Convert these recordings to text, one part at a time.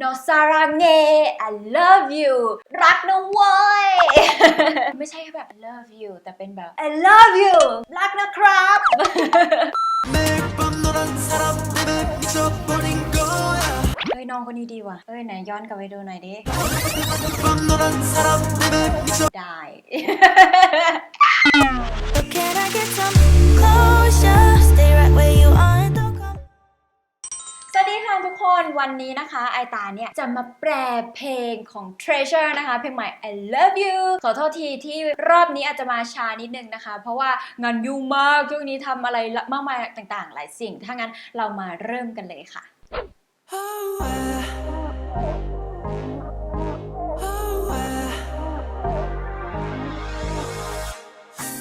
no saranghe I love you รักนะเว้ย ไม่ใช่แบบ love you แต่เป็นแบบ I love you รักนะครับ 매일 밤 너란 사람 때문에 미쳐버린 거야 เฮ้ยน้องคนนี้ดีว่ะ เฮ้ยไหนย้อนกลับไปดูหน่อยดิ 밤 너란 사람 때문에 미쳐 ได้ วันนี้นะคะ ไอตาเนี่ย จะมาแปลเพลงของ Treasure นะคะ เพลงใหม่ I love you ขอโทษทีที่รอบนี้อาจจะมาช้านิดนึงนะคะ เพราะว่างานยุ่งมาก ช่วงนี้ทำอะไรมากมายต่างๆ หลายสิ่ง ถ้างั้นเรามาเริ่มกันเลยค่ะ Oh, yeah. Oh, yeah.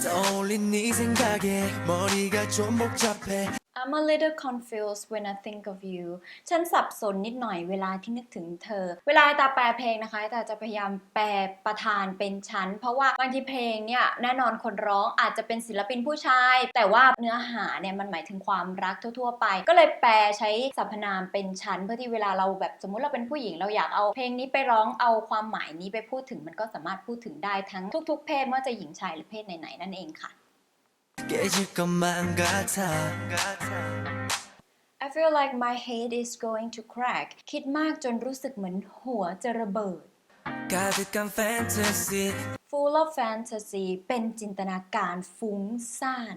떠올린 네 생각에 머리가 좀 복잡해 I'm a little confused when I think of you ฉันสับสนนิดหน่อยเวลาที่นึกถึงเธอ เวลาตาแปลเพลงนะคะตาจะพยายามแปลประธานเป็นฉัน เพราะว่าบางทีเพลงเนี่ยแน่นอนคนร้องอาจจะเป็นศิลปินผู้ชาย แต่ว่าเนื้อหาเนี่ยมันหมายถึงความรักทั่ว ๆ ไป ก็เลยแปลใช้สรรพนามเป็นฉัน เพื่อที่เวลาเราแบบสมมุติเราเป็นผู้หญิงเราอยากเอาเพลงนี้ไปร้องเอาความหมายนี้ไปพูดถึงมันก็สามารถพูดถึงได้ทั้งทุก ๆ เพศไม่ว่าจะหญิงชายหรือเพศไหนๆนั่นเองค่ะ I feel like my head is going to crack คิดมากจนรู้สึกเหมือนหัวจะระเบิด Full of fantasy เป็นจินตนาการฟุ้งซ่าน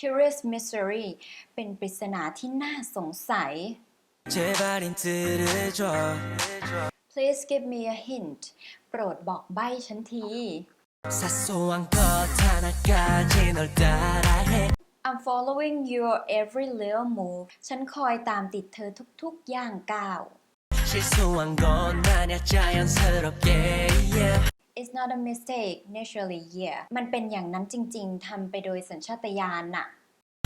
Curious mystery เป็นปริศนาที่น่าสงสัย Please give me a hint โปรดบอกใบ้ฉันที 사소한 것 하나까지 널 따라해 I'm following your every little move ฉันคอยตามติดเธอทุกๆย่างก้าว 실수한 건 아냐 자연스럽게 yeah. It's not a mistake naturally yeah มันเป็นอย่างนั้นจริงๆทำไปโดยสัญชาตญาณน่ะ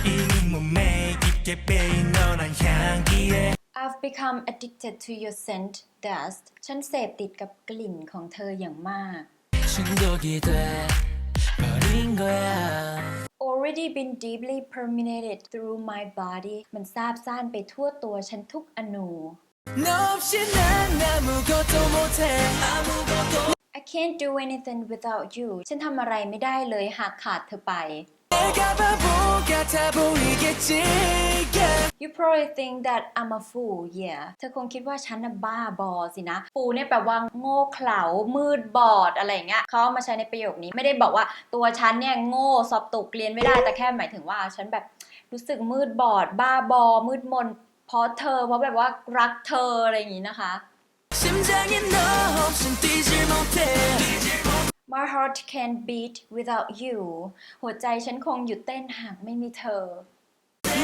이미 몸에 깊게 빼인 너란 향기에 I've become addicted to your scent dust ฉันเสพติดกับกลิ่นของเธออย่างมาก 중독이 돼 버린 거야 Already been deeply permeated through my body มันซาบซ่านไปทั่วตัวฉันทุกอนู 너 없이 난 아무것도 못해 아무것도 I can't do anything without you ฉันทำอะไรไม่ได้เลยหากขาดเธอไป 내가 바보 같아 보이겠지 yeah. You probably think that I'm a fool yeah เธอคงคิดว่าฉันน่ะบ้าบอสินะปูเนี่ยแปลว่าโง่เขลา มืดบอดอะไรเงี้ยเขามาใช้ในประโยคนี้ ไม่ได้บอกว่าตัวฉันเนี่ยโง่สอบตกเรียนไม่ได้ แต่แค่หมายถึงว่าฉันแบบรู้สึกมืดบอด บ้าบอ มืดมน เพราะเธอ เพราะแบบว่ารักเธออะไรอย่างงี้นะคะ My heart can't beat without you หัวใจฉันคงหยุดเต้นหากไม่มีเธอ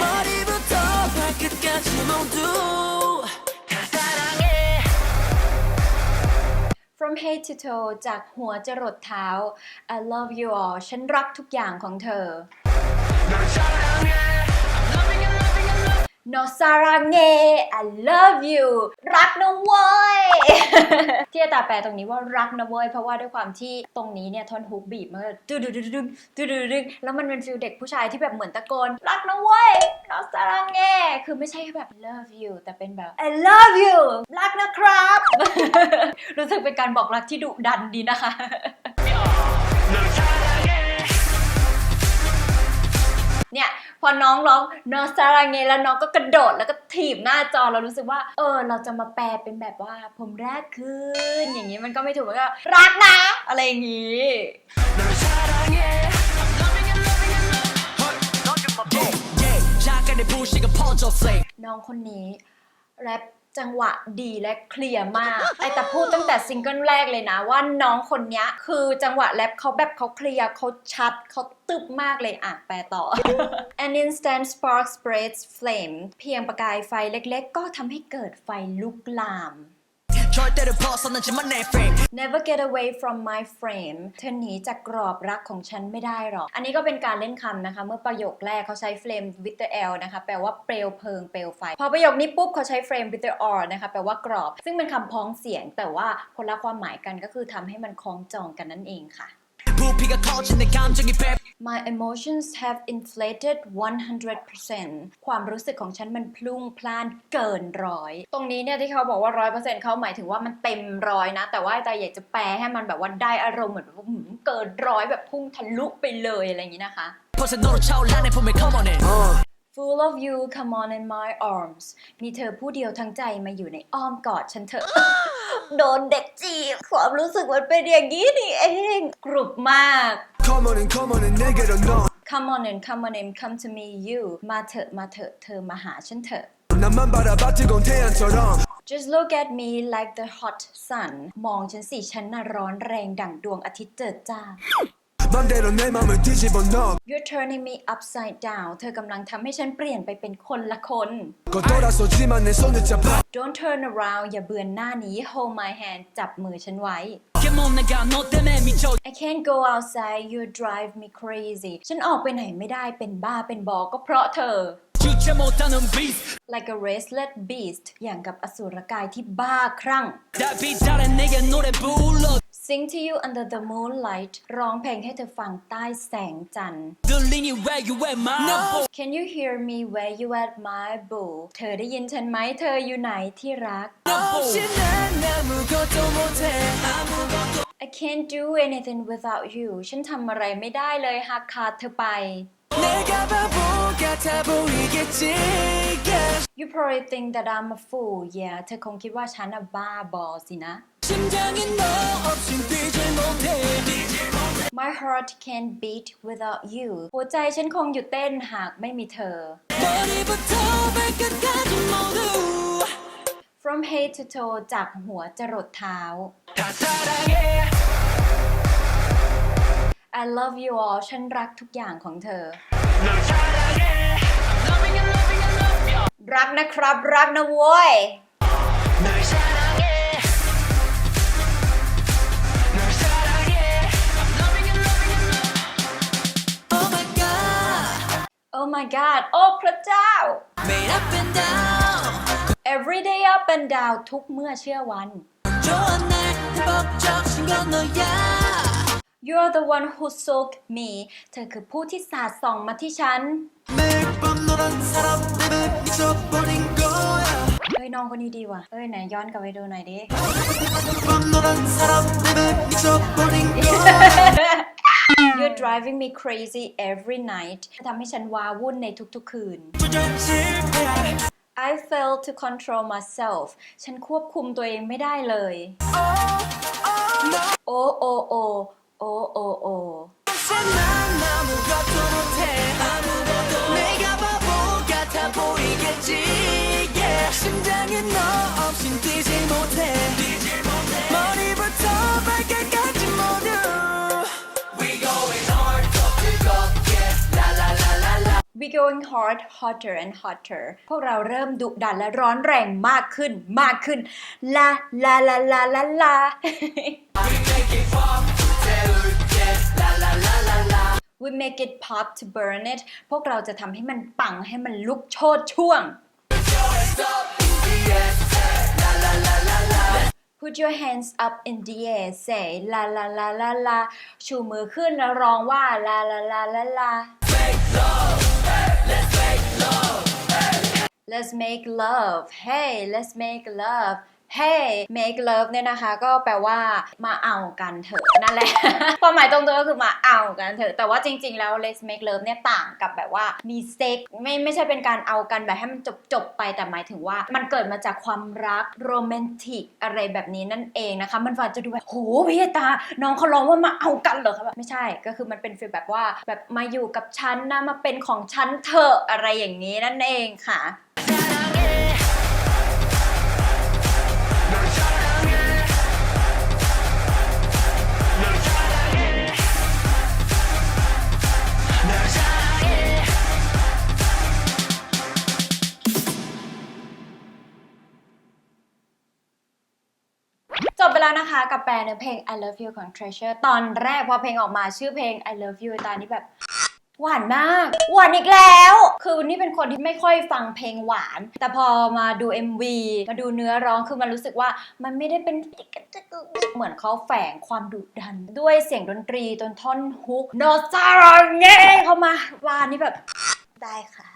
머리부터 발끝까지 모두 다 사랑해 From head to toe จากหัวจรดเท้า I love you all ฉันรักทุกอย่างของเธอ No saranghe I love you รักนะเว้ย ที่อาตาแปลตรงนี้ว่ารักนะเว้ยเพราะว่าด้วยความที่ตรงนี้เนี่ยท่อนฮุกบีบมันก็ดึงดึงดึงดึงดึงดึงดึงแล้วมันเป็นฟิลเด็กผู้ชายที่แบบเหมือนตะโกน รักนะเว้ย No saranghe คือไม่ใช่แบบ love you แต่เป็นแบบ I love you รักนะครับ รู้สึกเป็นการบอกรักที่ดุดันดีนะคะ เนี่ยพอน้องร้องนอสารางเงแล้วน้องก็กระโดดแล้วก็ถีบหน้าจอเรารู้สึกว่า เออ เราจะมาแปลเป็นแบบว่า ผมแรกขึ้นอย่างนี้มันก็ไม่ถูกก็รักนะ อะไรอย่างนี้น้องคนนี้แรป จังหวะดีและเคลียร์มาก ไอแต่พูดตั้งแต่ซิงเกิลแรกเลยนะ ว่าน้องคนนี้คือจังหวะแรปเขาแบบเขาเคลียร์เขาชัดเขาตึบมากเลยอะ แปลต่อ An instant spark spreads flame เพียงประกายไฟเล็กๆ ก็ทำให้เกิดไฟลุกลาม 절대로 벗어나지만 내 frame Never get away from my frame เธอหนีจากกรอบรักของฉันไม่ได้หรอก อันนี้ก็เป็นการเล่นคำนะคะ เมื่อประโยคแรกเขาใช้ flame with the L นะคะ แปลว่าเปลวเพลิงเปลวไฟ พอประโยคนี้ปุ๊บเขาใช้ frame with the R นะคะ แปลว่ากรอบ ซึ่งเป็นคำพ้องเสียง แต่ว่าคนละความหมายกันก็คือทำให้มันคล้องจองกันนั่นเองค่ะ 부풀 높이가 커진 내 감정이 배 My emotions have inflated 100%ความรู้สึกของฉันมันพลุ่งพล่านเกินร้อย ตรงนี้เนี่ยที่เขาบอกว่า 100%เขาหมายถึงว่ามันเต็มร้อยนะ แต่ว่าใจอยากจะแปลให้มันแบบว่าได้อารมณ์เหมือนแบบว่าหืมเกินร้อยแบบพุ่งทะลุไปเลยอะไรอย่างนี้นะคะ 벌써 너로 차올라 내 품에 come on in Full of you come on in my arms มีเธอผู้เดียวทั้งใจมาอยู่ในอ้อมกอดฉันเถอะ โดนเด็กจีบความรู้สึกมันเป็นอย่างนี้นี่เอง กรุบมาก Come on in, come on in, 내게로 너 Come on in come on in come to me you มาเถอะมาเถอะเธอมาหาฉันเถอะ 나만 바라봐 뜨거운 태양처럼 Just look at me like the hot sun มองฉันสิฉันน่ะร้อนแรงดั่งดวงอาทิตย์เจิดจ้า 맘대로 내 맘을 뒤집어 너 You're turning me upside down เธอกำลังทำให้ฉันเปลี่ยนไปเป็นคนละคน 곧 돌아서지만 내 손을 잡아 Don't turn around อย่าเบือนหน้าหนี้ Hold my hand จับมือฉันไว้ 게못 나가 너 때문에 미쳐 I can't go outside you drive me crazy ฉันออกไปไหนไม่ได้เป็นบ้าเป็นบอก็เพราะเธอ 주체 못하는 beast like a restless beast อย่างกับอสุรกายที่บ้าคลั่ง 달빛 아래 내게 노래 불러 Sing to you under the moonlight ร้องเพลงให้เธอฟังใต้แสงจันทร์ Don't leave me where my boo Can you hear me where you at my boo เธอได้ยินฉันไหมเธออยู่ไหนที่รัก I can't do anything without you ฉันทำอะไรไม่ได้เลยหากขาดเธอไป You probably think that I'm a fool yeah เธอคงคิดว่าฉันอะบ้าบอสินะ My heart can't beat without you หัวใจฉันคงหยุดเต้นหากไม่มีเธอ From head to toe จากหัวจรดเท้า I love you all ฉันรักทุกอย่างของเธอ รักนะครับ รักนะโว้ย Oh my god โอ้พระเจ้า Every day up and down ทุกเมื่อเชื่อวัน you are the one who soaked me เธอคือผู้ที่สาดส่องมาที่ฉันเฮ้ยน้องคนนี้ดีว่ะเฮ้ยไหนย้อนกลับไปดูหน่อยดิ You're driving me crazy every night ทำให้ฉันว้าวุ่นในทุกๆคืน I fail to control myself ฉันควบคุมตัวเองไม่ได้เลย Oh oh oh oh oh โอ going hard hotter and hotter พวกเราเริ่มดุดันและร้อนแรงมากขึ้นมากขึ้น ลา ลา ลา ลา ลา ลา We make it pop to burn it พวกเราจะทำให้มันปังให้มันลุกโชดช่วง Put your hands up in the air say la la la la la ชูมือขึ้นแล้วร้องว่า la la la la la Let's make love. Hey let's make love hey make love เนี่ยนะคะ ก็แปลว่ามาเอากันเถอะนั่นแหละ ความหมายตรงตัวก็คือมาเอากันเถอะ แต่ว่าจริง ๆ แล้ว let's make love เนี่ยต่างกับแบบว่ามีเซ็กไม่ไม่ใช่เป็นการเอากันแบบให้มันจบจบไปแต่หมายถึงว่า มันเกิดมาจากความรักโรแมนติกอะไรแบบนี้นั่นเองนะคะ มันอาจจะดูแบบโหพี่ตา น้องเขาร้องว่ามาเอากันเหรอคะแบบไม่ใช่ก็คือมันเป็นฟีลแบบว่าแบบมาอยู่กับฉันนะมาเป็นของฉันเถอะอะไรอย่างนี้นั่นเองค่ะ กับแปลเนื้อเพลง I Love You ของ Treasure ตอนแรกพอเพลงออกมาชื่อเพลง I Love You ตอนนี้แบบ หวานมาก หวานอีกแล้ว คือนนี้เป็นคนที่ไม่ค่อยฟังเพลงหวาน แต่พอมาดู MV มาดูเนื้อร้องคือมันรู้สึกว่ามันไม่ได้เป็นเหมือนเขาแฝงความดุดัน ด้วยเสียงดนตรีจนท่อนฮุกโนซารังเง่เข้ามาวานนี่แบบ ได้ค่ะ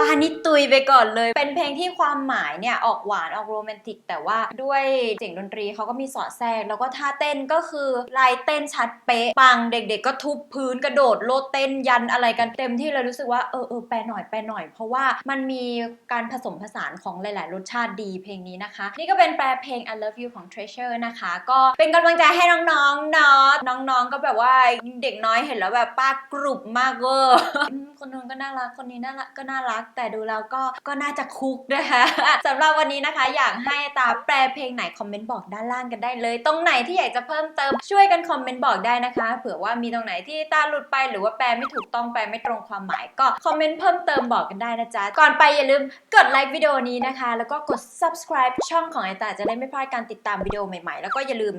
ปานี่ตุยไปก่อนเลย เป็นเพลงที่ความหมายเนี่ย ออกหวานออกโรแมนติก แต่ว่าด้วยเสียงดนตรีเขาก็มีสอดแทรก แล้วก็ท่าเต้นก็คือลายเต้นชัดเป๊ะ ปังเด็กๆ ก็ทุบพื้นกระโดดโลดเต้นยันอะไรกันเต็มที่เลยรู้สึกว่าเออเออแปลหน่อยแปลหน่อย เพราะว่ามันมีการผสมผสานของหลายๆ รสชาติดีเพลงนี้นะคะ นี่ก็เป็นแปลเพลง I Love You ของ Treasure นะคะ ก็เป็นกำลังใจให้น้องๆเนาะน้องๆก็แบบว่าเด็กน้อยเห็นแล้วแบบป้ากรุบมากเวอร์คนนู้นก็น่ารักคนนี้น่ารักก็น่ารัก แต่ดูแล้วก็ก็น่าจะคุกนะคะสำหรับวันนี้นะคะ อยากให้ตาแปลเพลงไหนคอมเมนต์บอกด้านล่างกันได้เลย ตรงไหนที่อยากจะเพิ่มเติมช่วยกันคอมเมนต์บอกได้นะคะเผื่อว่ามีตรงไหนที่ตาหลุดไปหรือว่าแปลไม่ถูกต้องแปลไม่ตรงความหมายก็คอมเมนต์เพิ่มเติมบอกกันได้นะจ๊ะก่อนไปอย่าลืมกดไลค์วิดีโอนี้นะคะ แล้วก็กด subscribe ช่องของไอตาจะได้ไม่พลาดการติดตามวิดีโอใหม่ๆ แล้วก็อย่าลืม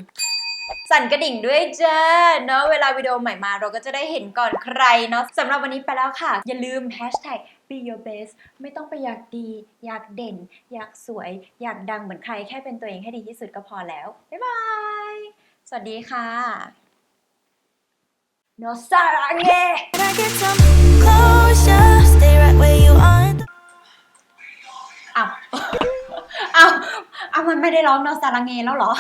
สั่นกระดิ่งด้วยจ้าเนาะเวลาวิดีโอใหม่มาเราก็จะได้เห็นก่อนใครเนาะสำหรับวันนี้ไปแล้วค่ะ อย่าลืม hashtag be your best ไม่ต้องไปอยากดี อยากเด่น อยากสวย อยากดังเหมือนใครแค่เป็นตัวเองให้ดีที่สุดก็พอแล้ว บ๊ายบาย สวัสดีค่ะโนซารังเง Can I get some closure? Stay right where you are. อ้าวอ้าวอ้าวมันไม่ได้ร้องโนซารังเงแล้วเหรอ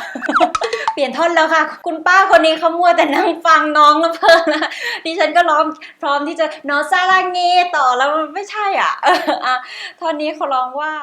เปลี่ยนท่อนแล้วค่ะ คุณป้าคนนี้เขามัวแต่นั่งฟังน้องแล้วเพลินนะดิฉันก็ร้องพร้อมที่จะนอซารางเงต่อแล้วมันไม่ใช่อะอออะท่อนนี้เขาร้องว่า